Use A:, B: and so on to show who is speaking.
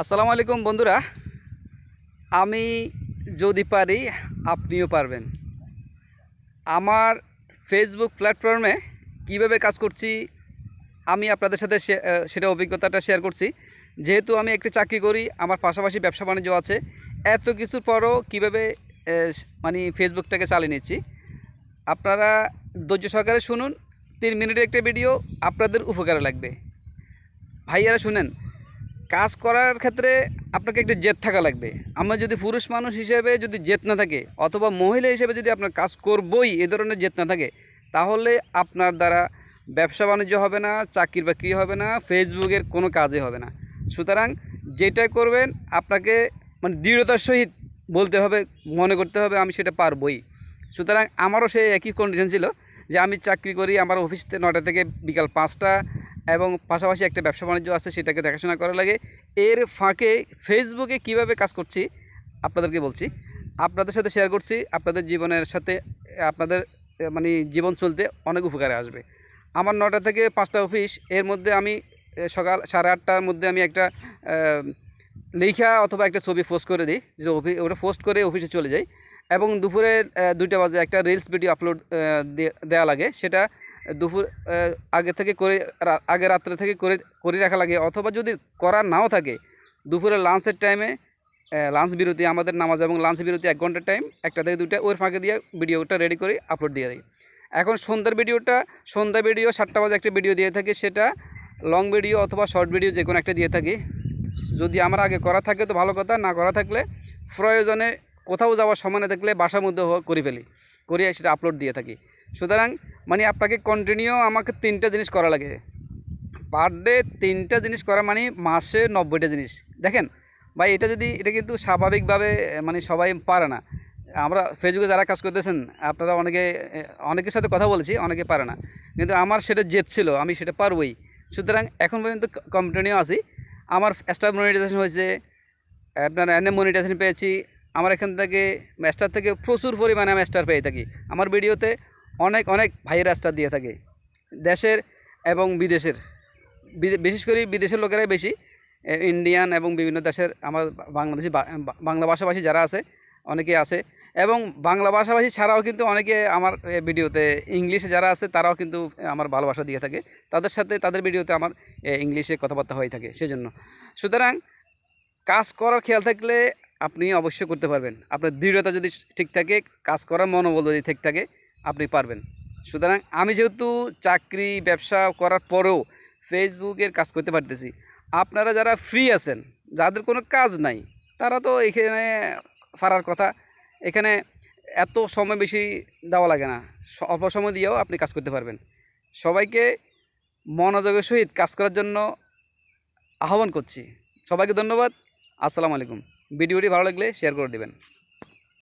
A: আসসালামু আলাইকুম বন্ধুরা। আমি যদি পারি, আপনিও পারবেন। আমার ফেসবুক প্ল্যাটফর্মে কীভাবে কাজ করছি, আমি আপনাদের সাথে সেটা অভিজ্ঞতাটা শেয়ার করছি। যেহেতু আমি একটি চাকরি করি, আমার পাশাপাশি ব্যবসা বাণিজ্য আছে, এত কিছুর পরও কীভাবে মানে ফেসবুকটাকে চালিয়ে নিচ্ছি, আপনারা ধৈর্য সহকারে শুনুন। তিন মিনিটের একটা ভিডিও আপনাদের উপকারে লাগবে। ভাইয়ারা শুনেন কাজ করার ক্ষেত্রে আপনাকে একটা জেদ থাকা লাগবে। আমরা যদি পুরুষ মানুষ হিসেবে যদি জেদ না থাকে, অথবা মহিলা হিসেবে যদি আপনার কাজ করবই এ ধরনের জেদ না থাকে, তাহলে আপনার দ্বারা ব্যবসা বাণিজ্য হবে না, চাকরি বাকরি হবে না, ফেসবুকের কোনো কাজই হবে না। সুতরাং যেটা করবেন, আপনাকে মানে দৃঢ়তার সহিত বলতে হবে, মনে করতে হবে আমি সেটা পারবই। সুতরাং আমারও সেই একই কন্ডিশন ছিল যে আমি চাকরি করি, আমার অফিস থেকে নটা থেকে বিকাল পাঁচটা এবং পাশাপাশি একটা ব্যবসা বাণিজ্য আছে, সেটাকে দেখাশোনা করা লাগে। এর ফাঁকে ফেসবুকে কীভাবে কাজ করছি, আপনাদেরকে বলছি। আপনাদের সাথে শেয়ার করছি, আপনাদের জীবনের সাথে, আপনাদের মানে জীবন চলতে অনেক উপকারে আসবে। আমার নটা থেকে পাঁচটা অফিস এর মধ্যে আমি সকাল সাড়ে আটটার মধ্যে আমি একটা লেখা অথবা একটা ছবি পোস্ট করে দিই, যে ওটা পোস্ট করে অফিসে চলে যাই। এবং দুপুরে দুইটা বাজে একটা রিলস ভিডিও আপলোড দেওয়া লাগে। সেটা দুপুর আগে থেকে করে আগে রাত্রে থেকে করে করে রাখা লাগে। অথবা যদি করা নাও থাকে দুপুরে লাঞ্চের টাইমে লাঞ্চ বিরতি, আমাদের নামাজ এবং লাঞ্চ বিরতি এক ঘণ্টার টাইম একটা থেকে দুইটা, ওর ফাঁকে দিয়ে ভিডিওটা রেডি করে আপলোড দিয়ে দিই এখন সন্ধ্যার ভিডিওটা, সন্ধ্যা ভিডিও সাতটা বাজে একটা ভিডিও দিয়ে থাকি, সেটা লং ভিডিও অথবা শর্ট ভিডিও যে কোনো একটা দিয়ে থাকি। যদি আমার আগে করা থাকে তো ভালো কথা, না করা থাকলে প্রয়োজনে কোথাও যাওয়ার সময় না থাকলে বাসার মধ্যে করে ফেলি। করিয়ে সেটা আপলোড দিয়ে থাকি। সুতরাং মানে আপনাকে কন্টিনিউ আমাকে তিনটা জিনিস করা লাগে। পার ডে তিনটা জিনিস করা মানে মাসে নব্বইটা জিনিস। দেখেন, ভাই, এটা যদি, এটা কিন্তু স্বাভাবিকভাবে মানে সবাই পারে না। আমরা ফেসবুকে যারা কাজ করতেছেন, আপনারা অনেকে, অনেকের সাথে কথা বলেছি, অনেকে পারে না। কিন্তু আমার সেটা জেদ ছিল, আমি সেটা পারবই। সুতরাং, এখন পর্যন্ত কন্টিনিউ আছি। আমার স্টার মনিটাইজেশন হয়েছে, আপনার এনে মনিটাইজেশন পেয়েছি। আমার এখান থেকে স্টার থেকে প্রচুর পরিমাণে আমি স্টার পেয়ে থাকি। আমার ভিডিওতে অনেক অনেক ভাইয়েরা স্টার দিয়ে থাকে। দেশের এবং বিদেশের। বিশেষ করে বিদেশের লোকেরাই বেশি। ইন্ডিয়ান এবং বিভিন্ন দেশের আমার বাংলাদেশি বাংলা ভাষাভাষী যারা আছে, অনেকে আছে। এবং বাংলা ভাষাভাষী ছাড়াও কিন্তু অনেকে আমার ভিডিওতে ইংলিশে যারা আছে, তারাও কিন্তু আমার ভালোবাসা দিয়ে থাকে। তাদের সাথে, তাদের ভিডিওতে আমার ইংলিশে কথাবার্তা হয়ে থাকে সেজন্য। সুতরাং কাজ করার খেয়াল থাকলে আপনি অবশ্যই করতে পারবেন। আপনার দৃঢ়তা যদি ঠিক থাকে, কাজ করার মনোবল যদি ঠিক থাকে আপনি পারবেন। সুতরাং আমি যেহেতু চাকরি, ব্যবসা করার পরেও ফেসবুকের কাজ করতে পারতেছি, আপনারা যারা ফ্রি আছেন, যাদের কোনো কাজ নাই, তারা তো এখানে পারার কথা। এখানে এত সময় বেশি দেওয়া লাগে না। অল্প সময় দিয়েও আপনি কাজ করতে পারবেন। সবাইকে মনোযোগের সহিত কাজ করার জন্য আহ্বান করছি। সবাইকে ধন্যবাদ। আসসালামু আলাইকুম। ভিডিওটি ভালো লাগলে শেয়ার করে দেবেন।